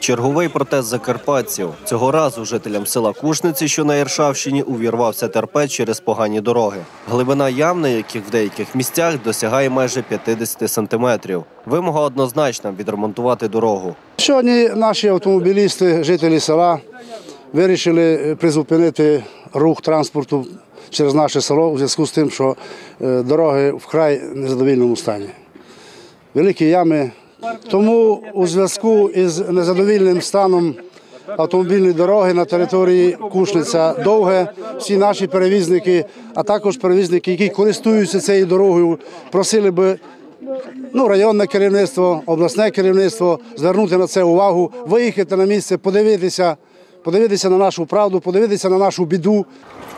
Черговий протест закарпатців. Цього разу жителям села Кушниці, що на Іршавщині, увірвався терпець через погані дороги. Глибина ям, на яких в деяких місцях досягає майже 50 сантиметрів. Вимога однозначна відремонтувати дорогу. Сьогодні наші автомобілісти, жителі села, вирішили е, призупинити рух транспорту через наше село у зв'язку з тим, що е, дороги вкрай незадовільному стані. Великі ями. Тому у зв'язку із незадовільним станом автомобільної дороги на території Кушниця Довге, всі наші перевізники, а також перевізники, які користуються цією дорогою, просили би ну, районне керівництво, обласне керівництво звернути на це увагу, виїхати на місце, подивитися, подивитися на нашу правду, подивитися на нашу біду.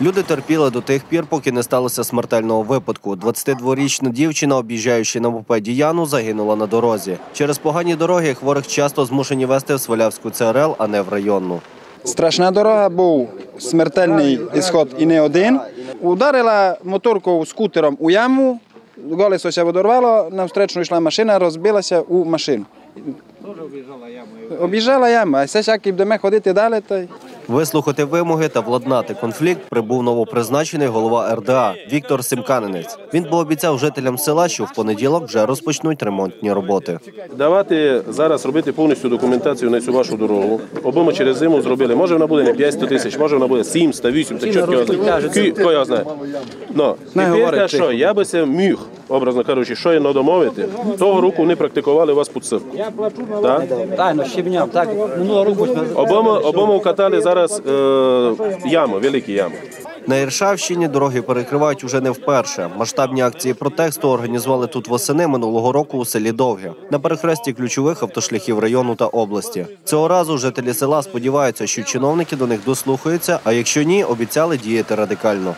Люди терпіли до тих пір, поки не сталося смертельного випадку. 22-річна дівчина, об'їжджаючи на мопеді Яну, загинула на дорозі. Через погані дороги хворих часто змушені вести в Свалявську ЦРЛ, а не в районну. Страшна дорога, був смертельний ісход і не один. Ударила моторку скутером у яму, колесо се водорвало, навстречно йшла машина, розбилася у машину. Об'їжджала яму, а все як і будемо ходити далі. То... Вислухати вимоги та владнати конфлікт прибув новопризначений голова РДА Віктор Симканинець. Він пообіцяв жителям села, що в понеділок вже розпочнуть ремонтні роботи. Давати зараз робити повністю документацію на цю вашу дорогу. Обома через зиму зробили. Може вона буде не 500 тисяч, може вона буде 700, 800, чорт його знає. Ки- Хто його знає. Ну, тепер що, я би се міг, образно кажучи, що я надомовити, того року не практикували вас підсипку. Так? Тайно, щебням, так, минулого року Обома, обома вкатали зараз е, ями, великі ями. На Іршавщині дороги перекривають уже не вперше. Масштабні акції протесту організували тут восени минулого року у селі Довге на перехресті ключових автошляхів району та області. Цього разу жителі села сподіваються, що чиновники до них дослухаються. А якщо ні, обіцяли діяти радикально.